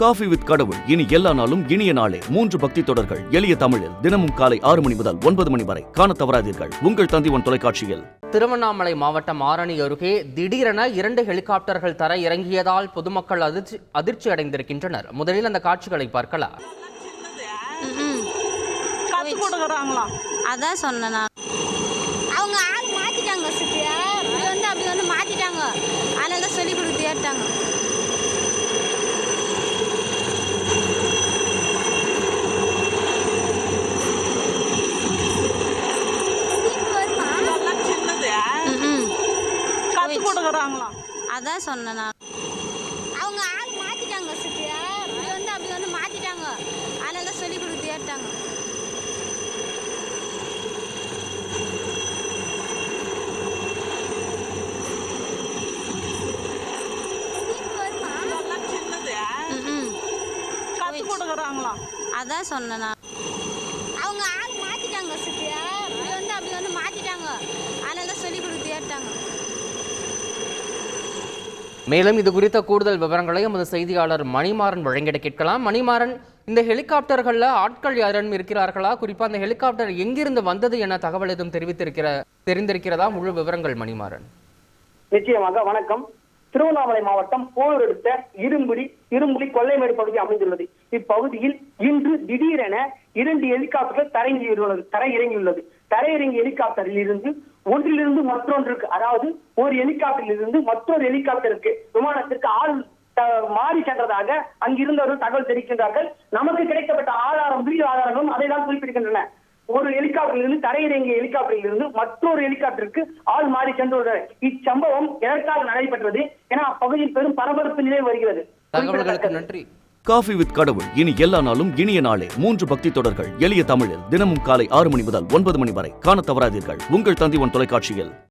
Coffee with கடவுள். இனி எல்லா நாளும் இனிய நாளே. மூன்று பக்தி தொடர்கள். எளிய தமிழில் தினமும் காலை ஆறு மணி முதல் ஒன்பது மணி வரை. காணத் தவறாதீர்கள். உங்கள் தந்திவன் தொலைக்காட்சியில். திருவண்ணாமலை மாவட்டம் ஆரணி அருகே திடீரென இரண்டு ஹெலிகாப்டர்கள் தர இறங்கியதால் பொதுமக்கள் அதிர்ச்சி அதிர்ச்சி அடைந்திருக்கின்றனர். முதலில் அந்த காட்சிகளை பார்க்கலாம். அதான் சொன்னேன் நான் அவங்க ஆள் மாற்றிட்டாங்க சுத்தியா இப்படி வந்து அப்படி வந்து மாற்றிட்டாங்க அதனால தான் சொல்லி கொடுத்து ஏட்டாங்க இதெல்லாம் சின்னது ம்ம். கத்து கொடுக்குறாங்களாம். அதான் சொன்னேன் நான். அவங்க ஆள் மாற்றிட்டாங்க சுத்தியா. இப்படி வந்து அப்படி வந்து மாற்றிட்டாங்க அதனால தான் சொல்லி கொடுத்து ஏட்டாங்க அதான் சொன்னேன் நான் அவங்க ஆள் மாற்றிட்டாங்க சுத்தியா இப்படி வந்து அப்படி வந்து மாற்றிட்டாங்க அதனால தான் சொல்லி கொடுத்து ஏட்டாங்க மேலும் இது குறித்த கூடுதல் விவரங்களை எமது செய்தியாளர் மணிமாறன் வழங்கிட கேட்கலாம். மணிமாறன் இந்த ஹெலிகாப்டர்களில் ஆட்கள் யாரும் இருக்கிறார்களா? குறிப்பாக அந்த ஹெலிகாப்டர் எங்கிருந்து வந்தது என தகவல் எதுவும் தெரிவித்திருக்கிற தெரிந்திருக்கிறதா? முழு விவரங்கள் மணிமாறன். நிச்சயமாக வணக்கம். திருவண்ணாமலை மாவட்டம் போர் எடுத்த இரும்புலி இரும்புலி கொள்ளைமேடு பகுதி அமைந்துள்ளது. இப்பகுதியில் இன்று திடீரென இரண்டு ஹெலிகாப்டர்கள் தரையிறங்கியுள்ளது தரையிறங்கியுள்ளது. தரையிறங்கிய ஹெலிகாப்டரில் இருந்து ஒன்றிலிருந்து மற்றொன்றுக்கு அதாவது ஒரு ஹெலிகாப்டரில் இருந்து மற்றொரு ஹெலிகாப்டருக்கு விமானத்திற்கு ஆள் மாறி சென்றதாக அங்கிருந்தவர்கள் தகவல் தெரிவிக்கின்றார்கள். நமக்கு கிடைக்கப்பட்ட ஆதாரம் வீடியோ ஆதாரங்களும் அதை தான் குறிப்பிடுகின்றன. ஒரு ஹெலிகாப்டரில் இருந்து தரையிறங்கிய ஹெலிகாப்டரில் இருந்து மற்றொரு ஹெலிகாப்டருக்கு ஆள் மாறி சென்றுள்ளனர் இச்சம்பவம் எதற்காக நடைபெற்றது? என அப்பகுதியில் பெரும் பரபரப்பு நிலை வருகிறது. தகவல்களுக்கு நன்றி. காஃபி வித் கடவுள். இனி எல்லா நாளும் இனிய நாளே. மூன்று பக்தி தொடர்கள். எளிய தமிழில் தினமும் காலை ஆறு மணி முதல் ஒன்பது மணி வரை. காணத் தவறாதீர்கள். உங்கள் தந்திவன் தொலைக்காட்சியில்.